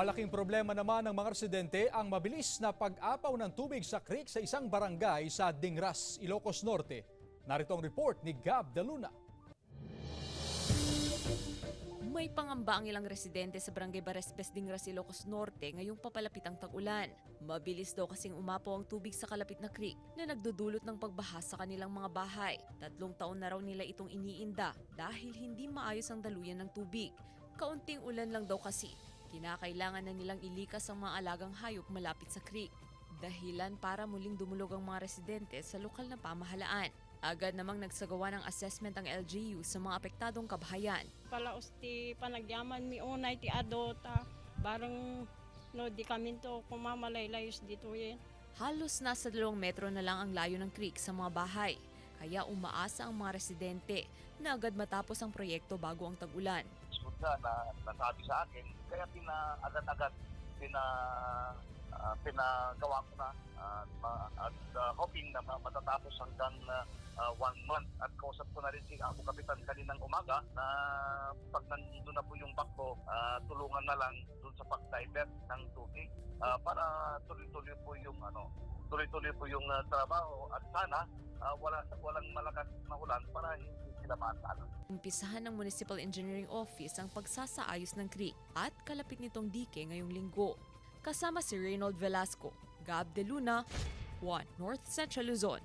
Malaking problema naman ng mga residente ang mabilis na pag-apaw ng tubig sa creek sa isang barangay sa Dingras, Ilocos Norte. Narito ang report ni Gab De Luna. May pangamba ang ilang residente sa Barangay Barespes Dingras, Ilocos Norte ngayong papalapit ang tag-ulan. Mabilis daw kasing umapaw ang tubig sa kalapit na creek na nagdudulot ng pagbaha sa kanilang mga bahay. Tatlong taon na raw nila itong iniinda dahil hindi maayos ang daluyan ng tubig. Kaunting ulan lang daw kasi. Kinakailangan na nilang ilikas ang mga alagang hayop malapit sa creek. Dahilan para muling dumulog ang mga residente sa lokal na pamahalaan. Agad namang nagsagawa ng assessment ang LGU sa mga apektadong kabahayan. palaos ti panagyaman mi unay ti adota bareng no di kami to kumamalaylayos dito yen. Halos nasa dalawang metro na lang ang layo ng creek sa mga bahay. Kaya umaasa ang mga residente na agad matapos ang proyekto bago ang tag-ulan. Nga na nasabi sa akin, kaya pina agad-agad pina ah, pinagawa ko na ma- at ah, hoping na ma- matatapos hanggang ah, one month. At kausap ko na rin si Apo Kapitan kaninang umaga na pag nandito na po yung bakbo, ah, tulungan na lang dun sa pag-divert ng tubig ah, para tuloy-tuloy po yung ano tuloy-tuloy po yung ah, trabaho. At sana ah, wala walang malakas na ulan para hindi sila maantala. Umpisahan ng Municipal Engineering Office ang pagsasaayos ng creek at kalapit nitong dike ngayong linggo. Kasama si Reynold Velasco, Gab De Luna, 1 North Central Luzon.